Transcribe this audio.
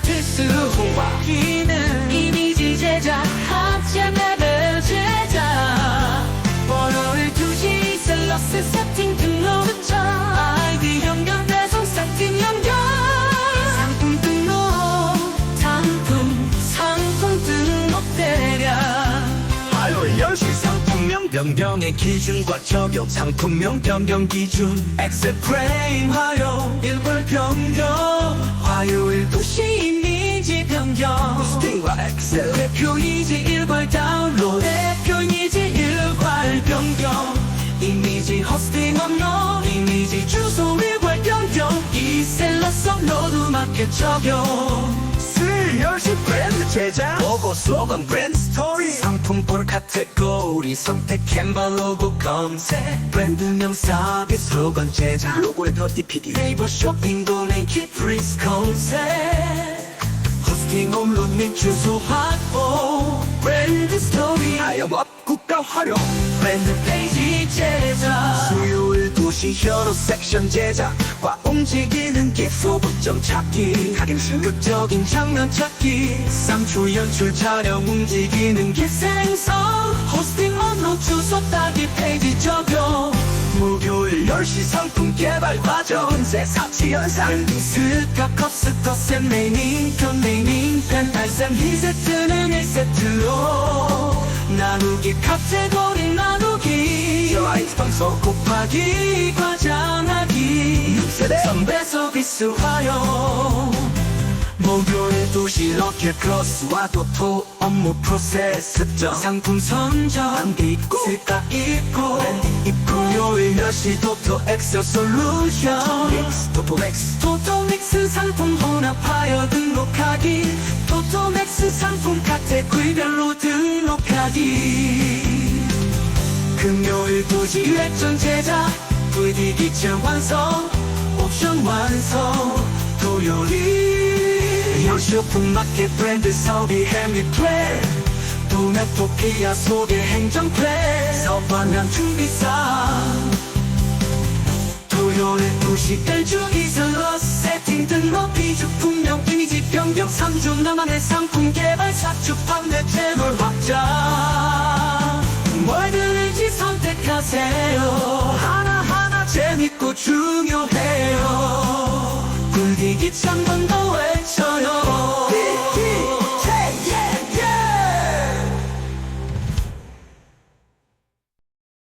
필수 기능 이미지 제작 합작 레벨 제작. 번호를 두시 셀러스 세팅 등록 전 아이디 연결 배송 세팅 연결. 상품 등록 상품 상품 등록 대략 화요일 10시 상품명. 변경의 기준과 적용 상품명 변경 기준. 엑셀 프레임 화요 일괄 변경 화요일 2시 이미지 변경. 부스팅과 엑셀. 대표 이미지 일괄 다운로드. 대표 이미지 일괄 변경. 이미지 호스팅 업로드. 이미지 주소 일괄 변경. 이셀러스 업로드 마켓 적용. 수요일 10시 브랜드 제작 보고 슬로건 브랜드 스토리 상품 볼 카테고리 선택 캔버 로고 검색. 브랜드명 서비스 슬로건 제작. 로고에 더 DPD 네이버 쇼핑 도메인 키프리스 검색 호스팅 업로드 및 주소 확보. 브랜드 스토리. 하염업 국가 활용. 브랜드 페이지 제작. 수요일 2시 현우 섹션 제작과 움직이는 기소 부점 찾기. 하긴 신극적인 장면 찾기 쌍추 연출 촬영 움직이는 기 생성. 호스팅 업로드 주소 따기 페이지 적용. 목요일 10시 상품 개발 과정. 새 사치 현상. 스카 컵스 컷셋 메이닝 편 메이닝 펜 발생 2세트는 1세트로. 나누기 카테고리 나누기. 저아이트 방송 곱하기 과장하기. 6세대 선배 서비스 화용. 목요일 2시 로켓 크로스와 도토 업무 프로세스 점 상품 선정 입고 스카 입고 입고 요일 10시 도토 엑셀 솔루션 믹스 도토 맥스. 도토 믹스 상품 혼합하여 등록하기. 도토 맥스 상품 카테고리별로 등록하기. 금요일 2시 기획전 제작. VD 기체 완성. 옵션 완성 토요일 요식품 마켓 브랜드 사업이 해미 플레 도메토피아 소개 행정 플레 서반면 준비사. 토요일 2시 일주 이슬러 세팅 등록 비주 품명 이미지 변경 3주 나만의 상품 개발 사축 판매 채널 확장 뭘 들을지 선택하세요. 하나하나 재밌고 중요해요. 굴디기 참번 더해